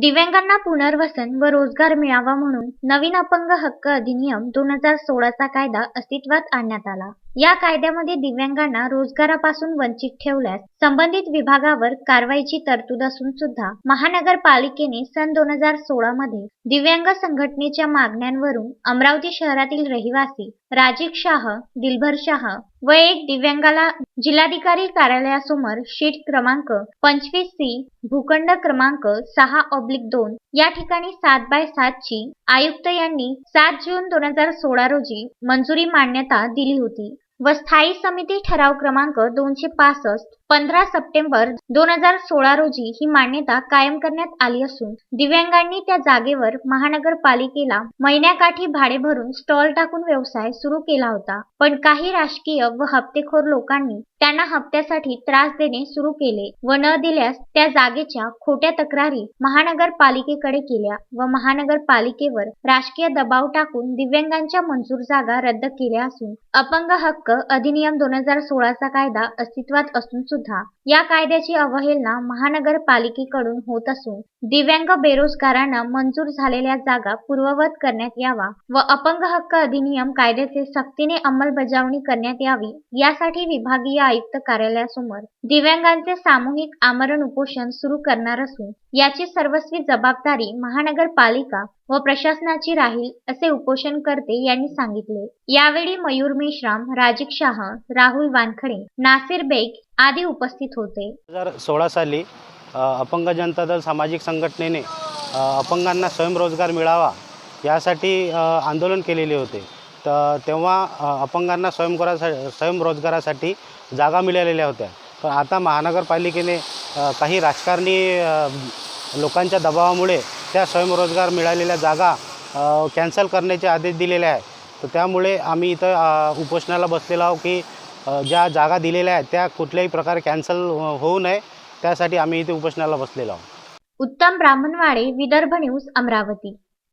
दिव्यांगांना पुनर्वसन व रोजगार मिळावा म्हणून नवीन अपंग हक्क अधिनियम दोन हजार सोळाचा कायदा अस्तित्वात आणण्यात आला. या कायद्यामध्ये दिव्यांगांना रोजगारापासून वंचित ठेवल्यास संबंधित विभागावर कारवाईची तरतूद असून सुद्धा महानगरपालिकेने सन दोन हजार सोळा मध्ये दिव्यांग संघटनेच्या मागण्यांवरून अमरावती शहरातील रहिवासी राजीव शाह दिलभर शाह व एक दिव्यांगाला जिल्हाधिकारी कार्यालयासमोर शीट क्रमांक पंचवीस सी भूखंड क्रमांक सहा ऑब्लिक दोन या ठिकाणी सात बाय सात ची आयुक्त यांनी सात जून दोन हजार सोळा रोजी मंजुरी मान्यता दिली होती. व स्थायी समिती ठराव क्रमांक दोनशे पासष्ट पंधरा सप्टेंबर दोन हजार सोळा रोजी ही मान्यता कायम करण्यात आली असून दिव्यांगांनी त्या जागेवर महानगरपालिकेला महिन्याकाठी भाडे भरून स्टॉल टाकून व्यवसाय सुरू केला होता. पण काही राजकीय व हप्तेखोर लोकांनी त्यांना हप्त्यासाठी त्रास देणे सुरू केले व न दिल्यास त्या जागेच्या खोट्या तक्रारी महानगरपालिकेकडे केल्या व महानगरपालिकेवर राजकीय दबाव टाकून दिव्यांगांच्या मंजूर जागा रद्द केल्या असून अपंग हक्क अधिनियम दोन हजार सोळाचा कायदा अस्तित्वात असून सुद्धा या कायद्याची अवहेलना महानगरपालिकेकडून होत असून दिव्यांग बेरोजगारांना मंजूर झालेल्या जागा पूर्ववत करण्यात यावा व अपंग हक्क अधिनियम कायद्याचे सक्तीने अंमलबजावणी करण्यात यावी यासाठी विभागीय आयुक्त कार्यालयासमोर दिव्यांगांचे सामूहिक आमरण उपोषण सुरू करणार असून याची सर्वस्वी जबाबदारी महानगरपालिका व प्रशासनाची राहील असे उपोषणकर्ते यांनी सांगितले. यावेळी मयूर मेश्राम राजीव शाह राहुल वानखडे नासिर बेग आदी उपस्थित होते. दोन हजार सोळा साली अपंग जनता दल सामाजिक संघटनेने अपंगांना स्वयंरोजगार मिळावा यासाठी आंदोलन केलेले होते. तर तेव्हा अपंगांना स्वयंरोजगारा स्वयंरोजगारासाठी जागा मिळालेल्या होत्या. पण आता महानगरपालिकेने काही राजकारणी लोकांच्या दबावामुळे त्या स्वयंरोजगार मिळालेल्या जागा कॅन्सल करण्याचे आदेश दिलेले आहे तर त्यामुळे आम्ही इथं उपोषणाला बसलेलो आहोत की ज्या जागा दिलेल्या आहेत त्या कुठल्याही प्रकारे कॅन्सल हो, होऊ नये. त्यासाठी आम्ही इथे उपोषणाला बसलेलो आहोत. उत्तम ब्राह्मणवाडे विदर्भ न्यूज अमरावती.